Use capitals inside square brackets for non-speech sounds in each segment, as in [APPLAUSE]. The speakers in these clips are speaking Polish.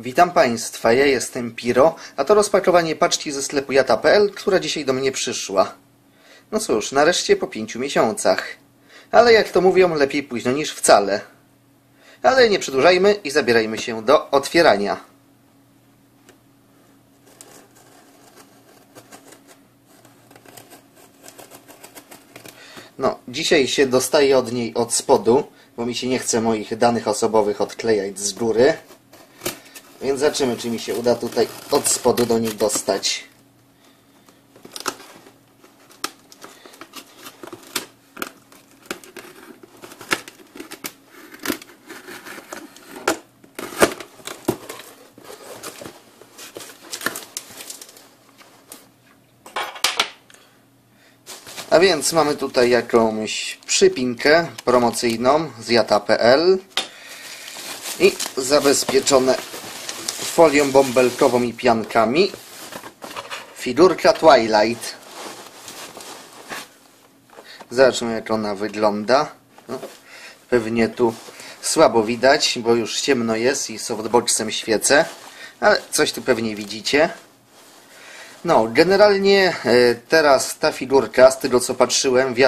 Witam Państwa, ja jestem Piro, a to rozpakowanie paczki ze sklepu jata.pl, która dzisiaj do mnie przyszła. No cóż, nareszcie po pięciu miesiącach. Ale jak to mówią, lepiej późno niż wcale. Ale nie przedłużajmy i zabierajmy się do otwierania. No, dzisiaj się dostaję od niej od spodu, bo mi się nie chce moich danych osobowych odklejać z góry. Więc zobaczymy, czy mi się uda tutaj od spodu do niej dostać. A więc mamy tutaj jakąś przypinkę promocyjną z jata.pl i zabezpieczone folią bąbelkową i piankami figurka Twilight. Zobaczmy jak ona wygląda. No, pewnie tu słabo widać, bo już ciemno jest i softboxem świecę, ale coś tu pewnie widzicie. No, generalnie e, teraz ta figurka, z tego co patrzyłem, w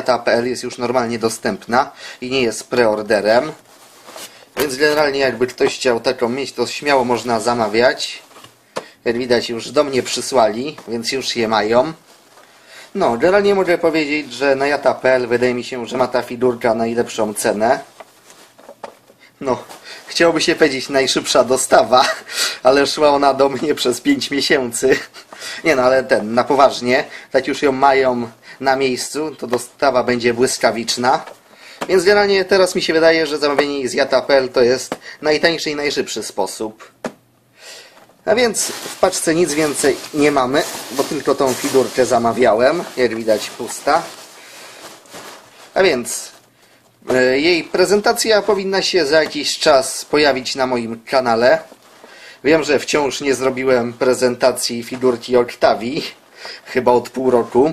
jest już normalnie dostępna i nie jest preorderem. Więc generalnie jakby ktoś chciał taką mieć, to śmiało można zamawiać. Jak widać już do mnie przysłali, więc już je mają. No, generalnie mogę powiedzieć, że na jata.pl wydaje mi się, że ma ta figurka najlepszą cenę. No, chciałoby się powiedzieć najszybsza dostawa, [LAUGHS] ale szła ona do mnie przez 5 miesięcy. [LAUGHS] Nie no, ale ten, na poważnie, tak już ją mają na miejscu, to dostawa będzie błyskawiczna. Więc generalnie teraz mi się wydaje, że zamówienie jej z jata.pl to jest najtańszy i najszybszy sposób. A więc w paczce nic więcej nie mamy, bo tylko tą figurkę zamawiałem, jak widać pusta. A więc e, jej prezentacja powinna się za jakiś czas pojawić na moim kanale. Wiem, że wciąż nie zrobiłem prezentacji figurki Octavii, chyba od pół roku.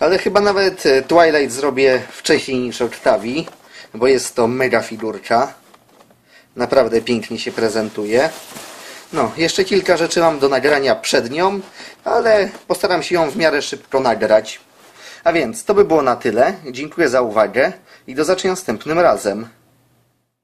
Ale chyba nawet e, Twilight zrobię wcześniej niż Octavii, bo jest to mega figurka. Naprawdę pięknie się prezentuje. No, jeszcze kilka rzeczy mam do nagrania przed nią, ale postaram się ją w miarę szybko nagrać. A więc to by było na tyle. Dziękuję za uwagę i do zobaczenia następnym razem.